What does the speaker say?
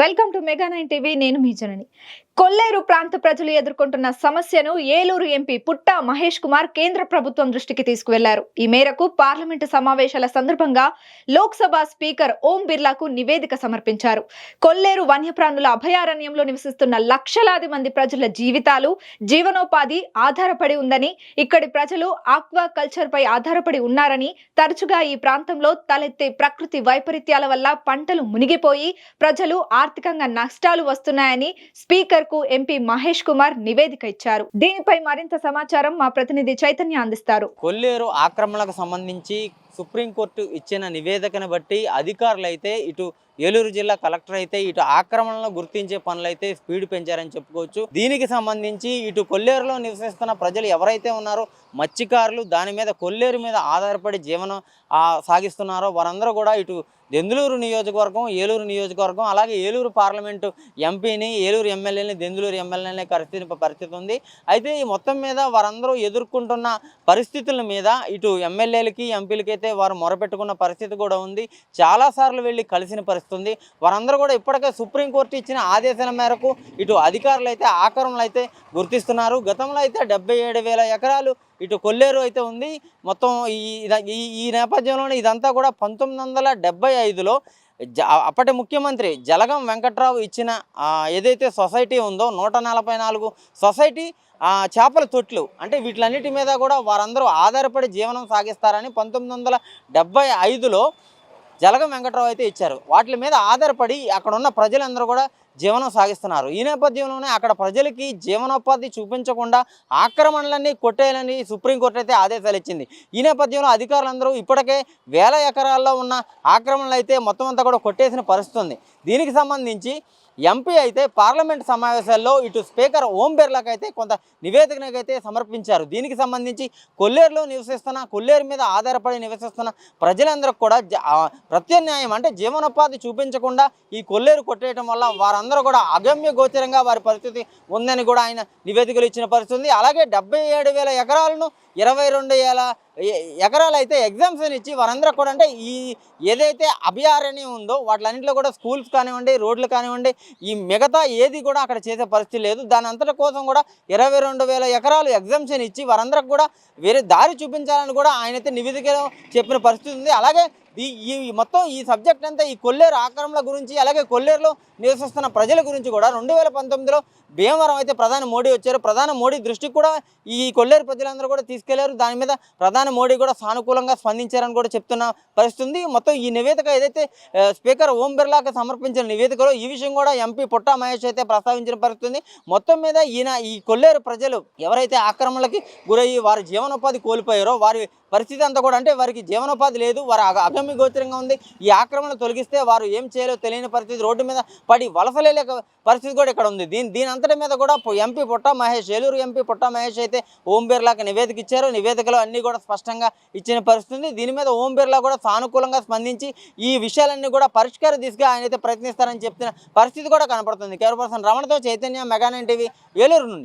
Welcome to Mega nine TV నేను మీ జనని. కొల్లేరు ప్రాంత ప్రజలు ఎదుర్కొంటున్న సమస్యను ఏలూరు ఎంపీ పుట్ట మహేష్ కుమార్ కేంద్ర ప్రభుత్వం దృష్టికి తీసుకువెళ్ళారు. ఈ మేరకు పార్లమెంటు సమావేశాల సందర్భంగా లోక్సభ స్పీకర్ ఓం బిర్లాకు నివేదిక సమర్పించారు. కొల్లేరు వన్యప్రాణుల అభయారణ్యంలో నివసిస్తున్న లక్షలాది మంది ప్రజల జీవితాలు జీవనోపాధి ఆధారపడి ఉందని ఇక్కడి ప్రజలు ఆక్వా కల్చర్ పై ఆధారపడి ఉన్నారని తరచుగా ఈ ప్రాంతంలో తలెత్తే ప్రకృతి వైపరీత్యాల వల్ల పంటలు మునిగిపోయి ప్రజలు ఆర్థికంగా నష్టాలు వస్తున్నాయని స్పీకర్కు ఎంపీ మహేష్ కుమార్ నివేదిక ఇచ్చారు. దీనిపై మరింత సమాచారం మా ప్రతినిధి చైతన్య అందిస్తారు. కొల్లేరు ఆక్రమణకు సంబంధించి సుప్రీంకోర్టు ఇచ్చిన నివేదికను బట్టి అధికారులు అయితే ఇటు ఏలూరు జిల్లా కలెక్టర్ అయితే ఇటు ఆక్రమణలను గుర్తించే పనులైతే స్పీడ్ పెంచారని చెప్పుకోవచ్చు. దీనికి సంబంధించి ఇటు కొల్లేరులో నివసిస్తున్న ప్రజలు ఎవరైతే ఉన్నారో మత్స్యకారులు దాని మీద కొల్లేరు మీద ఆధారపడి జీవనం సాగిస్తున్నారో వారందరూ కూడా ఇటు దెందులూరు నియోజకవర్గం ఏలూరు నియోజకవర్గం అలాగే ఏలూరు పార్లమెంటు ఎంపీని ఏలూరు ఎమ్మెల్యేని దెందులూరు ఎమ్మెల్యేని పరిస్థితి పరిస్థితి ఉంది. అయితే ఈ మొత్తం మీద వారందరూ ఎదుర్కొంటున్న పరిస్థితుల మీద ఇటు ఎమ్మెల్యేలకి ఎంపీలకి అయితే వారు మొరపెట్టుకున్న పరిస్థితి కూడా ఉంది. చాలాసార్లు వెళ్ళి కలిసిన పరిస్థితి ఉంది. వారందరూ కూడా ఇప్పటికే సుప్రీంకోర్టు ఇచ్చిన ఆదేశాల మేరకు ఇటు అధికారులు అయితే ఆక్రమణలు అయితే గుర్తిస్తున్నారు. గతంలో అయితే డెబ్బై ఏడు వేల ఎకరాలు ఇటు కొల్లేరు అయితే ఉంది. మొత్తం ఈ ఈ నేపథ్యంలోనే ఇదంతా కూడా పంతొమ్మిది వందల డెబ్బై ఐదులో అప్పటి ముఖ్యమంత్రి జలగం వెంకట్రావు ఇచ్చిన ఏదైతే సొసైటీ ఉందో నూట నలభై నాలుగు సొసైటీ చేపల తొట్లు అంటే వీటిలన్నిటి మీద కూడా వారందరూ ఆధారపడి జీవనం సాగిస్తారని పంతొమ్మిది వందల డెబ్బై ఐదులో జలగం వెంకట్రావు అయితే ఇచ్చారు. వాటి మీద ఆధారపడి అక్కడ ఉన్న ప్రజలందరూ కూడా జీవనం సాగిస్తున్నారు. ఈ నేపథ్యంలోనే అక్కడ ప్రజలకి జీవనోపాధి చూపించకుండా ఆక్రమణలన్నీ కొట్టేయాలని సుప్రీంకోర్టు అయితే ఆదేశాలు ఇచ్చింది ఈ నేపథ్యంలో అధికారులందరూ ఇప్పటికే వేల ఎకరాల్లో ఉన్న ఆక్రమణలు అయితే మొత్తం అంతా కూడా కొట్టేసిన పరిస్థితి ఉంది. దీనికి సంబంధించి ఎంపీ అయితే పార్లమెంట్ సమావేశాల్లో ఇటు స్పీకర్ ఓం బిర్లాకి అయితే కొంత నివేదికనకైతే సమర్పించారు. దీనికి సంబంధించి కొల్లేరులో నివసిస్తున్న కొల్లేరు మీద ఆధారపడి నివసిస్తున్న ప్రజలందరికీ కూడా జ- ప్రత్యామ్నాయం అంటే జీవనోపాధి చూపించకుండా ఈ కొల్లేరు కొట్టేయడం వల్ల వారందరూ కూడా అగమ్య గోచరంగా వారి పరిస్థితి ఉందని కూడా ఆయన నివేదికలు ఇచ్చిన పరిస్థితి ఉంది. అలాగే డెబ్బై ఏడు వేల ఎకరాలను ఇరవై రెండు ఎకరాలు అయితే ఎగ్జామ్షన్ ఇచ్చి వారందరూ కూడా అంటే ఈ ఏదైతే అభయారణ్యం ఉందో వాటిలన్నింటిలో కూడా స్కూల్స్ కానివ్వండి రోడ్లు కానివ్వండి ఈ మిగతా ఏది కూడా అక్కడ చేసే పరిస్థితి లేదు. దాని అంతటి కోసం కూడా ఇరవై రెండు వేల ఎకరాలు ఎగ్జామ్షన్ ఇచ్చి వారందరికి కూడా వేరే దారి చూపించాలని కూడా ఆయన అయితే నివేదికలో చెప్పిన పరిస్థితి ఉంది. అలాగే ఈ ఈ మొత్తం ఈ సబ్జెక్ట్ అంతా ఈ కొల్లేరు ఆక్రమణ గురించి అలాగే కొల్లేరులో నివసిస్తున్న ప్రజల గురించి కూడా రెండు వేల పంతొమ్మిదిలో భీమవరం అయితే ప్రధాని మోడీ వచ్చారు. ప్రధాని మోడీ దృష్టికి కూడా ఈ కొల్లేరు ప్రజలందరూ కూడా తీసుకెళ్ళారు. దాని మీద ప్రధాని మోడీ కూడా సానుకూలంగా స్పందించారని కూడా చెప్తున్న పరిస్థితి మొత్తం ఈ నివేదిక ఏదైతే స్పీకర్ ఓం బిర్లాకి సమర్పించిన నివేదికలో ఈ విషయం కూడా ఎంపీ పుట్టా మహేష్ అయితే ప్రస్తావించిన పరిస్థితుంది మొత్తం మీద ఈయన ఈ కొల్లేరు ప్రజలు ఎవరైతే ఆక్రమణలకి గురయ్యి వారి జీవనోపాధి కోల్పోయారో వారి పరిస్థితి అంతా కూడా అంటే వారికి జీవనోపాధి లేదు వారు అగమ్య గోచరంగా ఉంది. ఈ ఆక్రమణ తొలగిస్తే వారు ఏం చేయాలో తెలియని పరిస్థితి రోడ్డు మీద పడి వలసలేక పరిస్థితి కూడా ఇక్కడ ఉంది. దీని దీని అంతటి మీద కూడా ఎంపీ పుట్టా మహేష్ ఏలూరు ఎంపీ పుట్టా మహేష్ అయితే ఓం బిర్లాకి నివేదిక ఇచ్చారు. నివేదికలో అన్నీ కూడా స్పష్టంగా ఇచ్చిన పరిస్థితి దీని మీద ఓం బిర్లా కూడా సానుకూలంగా స్పందించి ఈ విషయాలన్నీ కూడా పరిష్కార దిశగా ఆయన అయితే ప్రయత్నిస్తారని చెప్తున్న పరిస్థితి కూడా కనపడుతుంది. కేవల్ person రమణతో Chaitanya Mega nine TV Eluru నుండి.